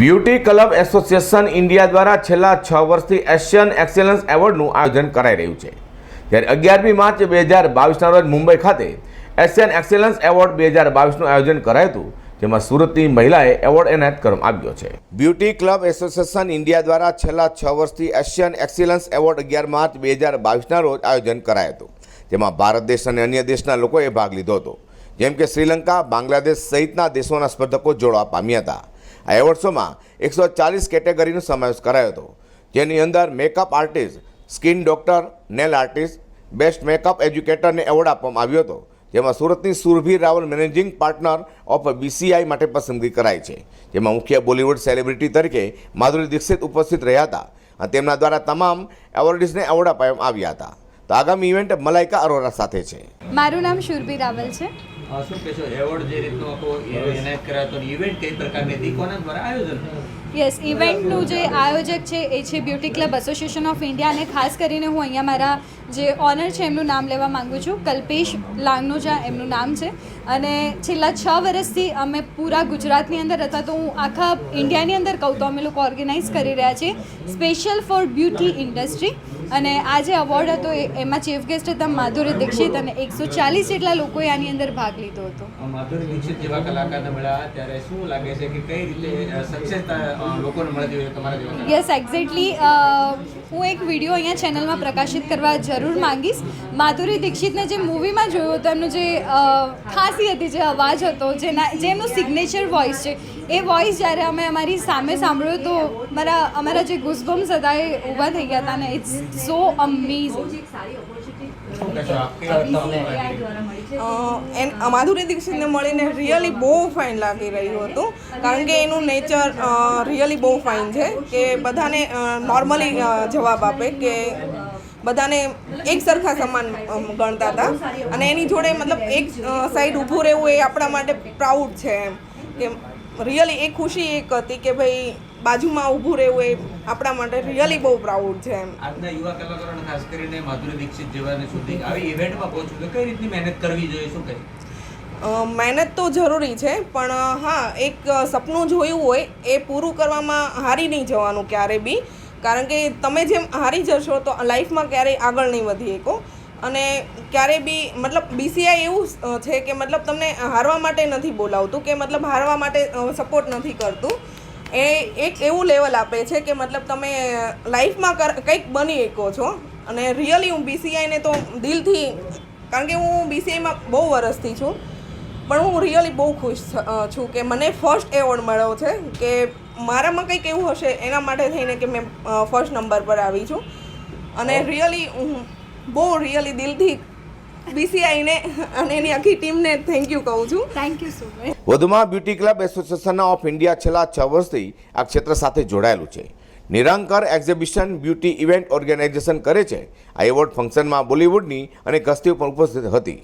Beauty club association India દ્વારા છેલ્લા છ વર્ષથી એશિયન એક્સેલન્સ એવોર્ડનું આયોજન કરાઈ રહ્યું છે. ત્યારે અગિયારમી માર્ચ બે હજાર બાવીસના રોજ મુંબઈ ખાતે એશિયન એક્સેલન્સ એવોર્ડ બે હજાર બાવીસનું આયોજન કરાયું હતું, જેમાં સુરતની મહિલાએ એવોર્ડ એનાયત કરવામાં આવ્યો છે. બ્યુટી ક્લબ એસોસિએશન ઇન્ડિયા દ્વારા છેલ્લા છ વર્ષથી એશિયન એક્સેલન્સ એવોર્ડ અગિયાર માર્ચ બે હજાર બાવીસના રોજ આયોજન કરાયું હતું. જેમાં ભારત દેશ અને અન્ય દેશના લોકોએ ભાગ લીધો હતો. જેમ કે શ્રીલંકા, બાંગ્લાદેશ સહિતના દેશોના સ્પર્ધકો જોડવા પામ્યા હતા. આ એવોર્ડ્સોમાં એકસો ચાલીસ કેટેગરીનો સમાવેશ કરાયો હતો. જેની અંદર makeup artist skin doctor nail artist best makeup એજ્યુકેટરને award આપવામાં આવ્યો હતો. જેમાં સુરતની Surbhi Raval managing partner of BCI માટે પસંદગી કરાઈ છે. જેમાં મુખ્ય બોલિવૂડ સેલિબ્રિટી તરીકે માધુરી દીક્ષિત ઉપસ્થિત રહ્યા હતા અને તેમના દ્વારા તમામ એવોર્ડીઝને એવોર્ડ આપવામાં આવ્યા હતા. તો આગામી ઇવેન્ટ મલાઇકા અરોરા સાથે છે. મારું નામ શુરભી રાવલ છે. શું કહેશો? એવોર્ડ જે રીતનો આખો એ- કરાતો ઇવેન્ટ કઈ પ્રકારની હતી? કોના દ્વારા આયોજન યસ ઇવેન્ટનું જે આયોજક છે, એ છે beauty club association of India અને ખાસ કરીને હું અહીંયા મારા જે ઓનર છે, એમનું નામ લેવા માંગુ છું. કલ્પેશ લાંગનોજા એમનું નામ છે. અને છેલ્લા છ વર્ષથી અમે પૂરા ગુજરાતની અંદર અથવા તો હું આખા ઇન્ડિયાની અંદર કહું તો અમે લોકો ઓર્ગેનાઇઝ કરી રહ્યા છીએ. સ્પેશિયલ ફોર બ્યુટી ઇન્ડસ્ટ્રી અને આ જે અવોર્ડ હતો એમાં ચીફ ગેસ્ટ હતા માધુરી દીક્ષિત અને એકસો ચાલીસ જેટલા લોકોએ આની અંદર ભાગ લીધો હતો. માધુરી દીક્ષિત જેવા કલાકારને મળ્યા. ત્યારે શું લાગે છે કે કઈ રીતે સક્સેસ લોકોને મળતી હોય તમારા જેવા યસ એક્ઝેક્ટલી હું એક વીડિયો અહીંયા ચેનલમાં પ્રકાશિત કરવા જરૂર માંગીશ. માધુરી દીક્ષિતને જે મૂવીમાં જોયું હતું એમનું જે ખાસી હતી જે અવાજ હતો જેના જે એમનું સિગ્નેચર વોઇસ છે એ વોઇસ જ્યારે અમે અમારી સામે સાંભળ્યું તો મારા અમારા જે ગુસબમ્સ હતા એ ઊભા થઈ ગયા હતા ને ઇટ્સ સો અમેઝિંગ શું કહેશો આપ કેવા તમને લાગ્યું? અ, એન માધુરી દીક્ષિતને મળીને રિયલી બહુ ફાઇન લાગી રહ્યું હતું. કારણ કે એનું નેચર રિયલી બહુ ફાઇન છે કે બધાને નોર્મલી જવાબ આપે કે બધાને એક સરખા સમાન ગણતા હતા. અને એની જોડે મતલબ એક સાઈડ ઊભું રહેવું એ આપણા માટે પ્રાઉડ છે એમ. કે રિયલી એ ખુશી એક હતી કે ભાઈ બાજુમાં ઊભું રહેવું એ આપણા માટે રિયલી બહુ પ્રાઉડ છે એમ. આજના યુવા કલાકારોને ખાસ કરીને માધુરી દીક્ષિત જેવાને સુધી આવી ઇવેન્ટમાં પહોંચવું તો કઈ રીતની મહેનત કરવી જોઈએ શું કહે મહેનત તો જરૂરી છે પણ હા એક સપનું જોયું હોય એ પૂરું કરવામાં હારી નહીં જવાનું ક્યારે બી. કારણ કે તમે જેમ હારી જશો તો લાઈફમાં ક્યારેય આગળ નહીં વધી શકો અને ક્યારે બી મતલબ બીસીઆઈ એવું છે કે મતલબ તમને હારવા માટે નથી બોલાવતું કે મતલબ હારવા માટે સપોર્ટ નથી કરતું. એ એક એવું લેવલ આપે છે કે મતલબ તમે લાઈફમાં કર- કંઈક બની શકો છો. અને રિયલી હું બીસીઆઈને તો દિલથી કારણ કે હું બીસીઆઈમાં બહુ વર્ષથી છું પણ હું રિયલી બહુ ખુશ છું કે મને ફર્સ્ટ એવોર્ડ મળ્યો છે કે મારામાં કંઈક એવું હશે એના માટે થઈને કે મેં ફર્સ્ટ નંબર પર આવી છું. અને રિયલી હું બહુ રિયલી દિલથી બીસીઆઈને અને એની આખી ટીમને થેન્ક યુ કહું છું. થેન્ક યુ સો મચ વધુમાં beauty club association of India છેલ્લા છ વર્ષથી આ ક્ષેત્ર સાથે જોડાયેલું છે. નિરાંકર એક્ઝિબિશન બ્યુટી ઇવેન્ટ ઓર્ગેનાઇઝેશન કરે છે. આ એવોર્ડ ફંક્શનમાં બોલિવૂડની અને ગસ્તીઓ પણ ઉપસ્થિત હતી.